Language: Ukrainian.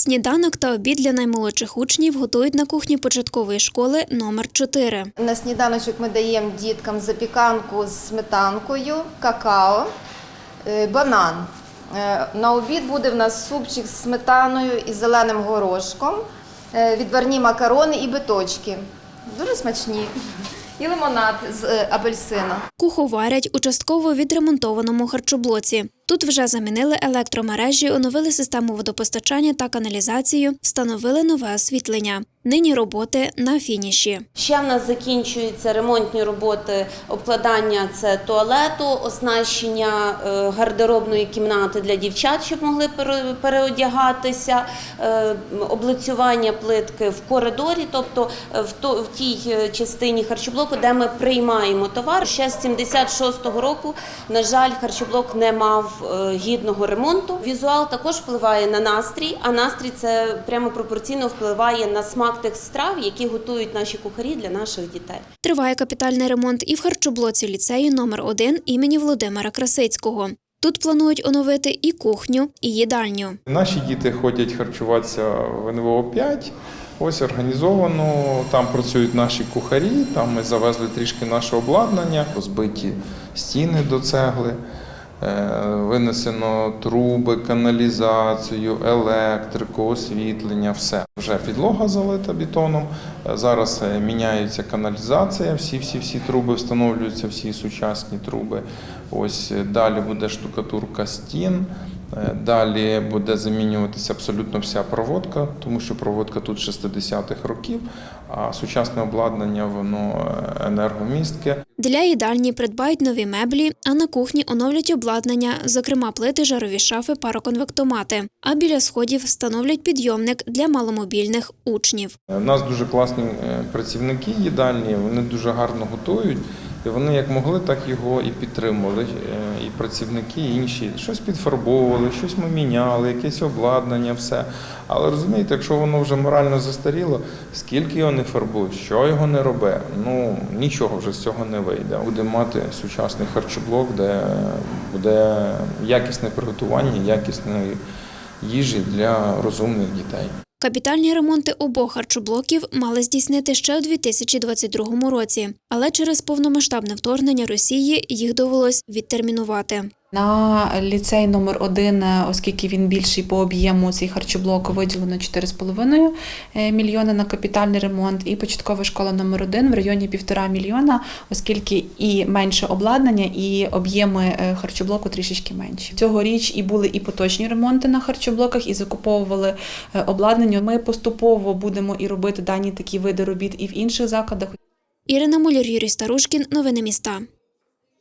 Сніданок та обід для наймолодших учнів готують на кухні початкової школи номер 4. На сніданочок ми даємо діткам запіканку з сметанкою, какао, е, банан. Е, На обід буде в нас супчик з сметаною і зеленим горошком, е, відварні макарони і биточки. Дуже смачні. І лимонад з апельсина. Куховарять у частково відремонтованому харчоблоці. Тут вже замінили електромережі, оновили систему водопостачання та каналізацію, встановили нове освітлення. Нині роботи на фініші. Ще в нас закінчуються ремонтні роботи обкладання це туалету, оснащення е, гардеробної кімнати для дівчат, щоб могли пере- переодягатися, е, облицювання плитки в коридорі, тобто е, в, тій частині харчоблоку, де ми приймаємо товар. Ще з 76-го року, на жаль, харчоблок не мав гідного ремонту. Візуал також впливає на настрій, а настрій це прямо пропорційно впливає на смак тих страв, які готують наші кухарі для наших дітей. Триває капітальний ремонт і в харчоблоці ліцею номер 1 імені Володимира Красицького. Тут планують оновити і кухню, і їдальню. Наші діти ходять харчуватися в НВО 5. Ось організовано. Там працюють наші кухарі. Там ми завезли трішки наше обладнання, розбиті стіни до цегли. Е, Винесено труби, каналізацію, електрику, освітлення, все. Вже підлога залита бетоном. Е, Зараз е, міняється каналізація, всі, всі, всі труби встановлюються, всі сучасні труби. Ось далі буде штукатурка стін. Далі буде замінюватися абсолютно вся проводка, тому що проводка тут 60-х років, а сучасне обладнання воно енергомістке. Для їдальні придбають нові меблі, а на кухні оновлять обладнання, зокрема плити, жарові шафи, пароконвектомати. А біля сходів встановлять підйомник для маломобільних учнів. У нас дуже класні е, працівники їдальні, вони дуже гарно готують. І вони як могли, так його і підтримували. Е, І працівники, і інші щось підфарбовували, щось ми міняли, якесь обладнання, все. Але розумієте, якщо воно вже морально застаріло, скільки його не фарбують, що його не робить, ну нічого вже з цього не вийде. Будемо мати сучасний харчоблок, де буде якісне приготування, якісної їжі для розумних дітей. Капітальні ремонти обох харчоблоків мали здійснити ще у 2022 році, але через повномасштабне вторгнення Росії їх довелось відтермінувати. На ліцей номер 1 оскільки він більший по об'єму, цей харчоблок виділено 4,5 е, мільйони на капітальний ремонт, і початкова школа номер 1 в районі 1,5 мільйона, оскільки і менше обладнання, і об'єми е, харчоблоку трішечки менші. Цьогоріч і були і поточні ремонти на харчоблоках, і закуповували е, обладнання. Ми поступово будемо і робити дані такі види робіт і в інших закладах. Ірина Муляр, Юрій Старушкін. Новини міста.